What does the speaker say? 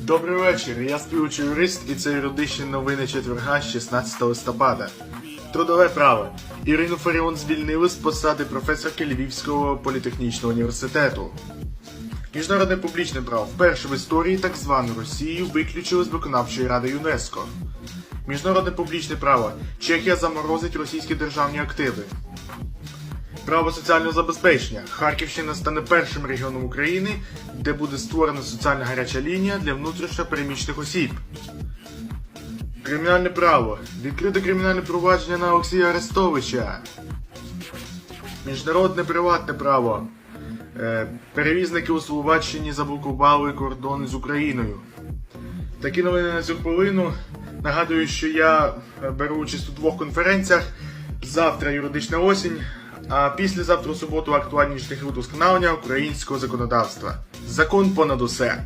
Добрий вечір. Я співучий юрист і це юридичні новини четверга 16 листопада. Трудове право. Ірину Фаріон звільнили з посади професорки Львівського політехнічного університету. Міжнародне публічне право. Вперше в історії так звану Росію виключили з виконавчої ради ЮНЕСКО. Міжнародне публічне право. Чехія заморозить російські державні активи. Право соціального забезпечення. Харківщина стане першим регіоном України, де буде створена соціальна гаряча лінія для внутрішньо переміщених осіб. Кримінальне право. Відкрите кримінальне провадження на Олексія Арестовича. Міжнародне приватне право. Е, перевізники у Словаччині заблокували кордон з Україною. Такі новини на цю хвилину. Нагадую, що я е, беру участь у двох конференціях. Завтра юридична осінь, а післязавтра у суботу актуальніший випуск навня українського законодавства. Закон понад усе.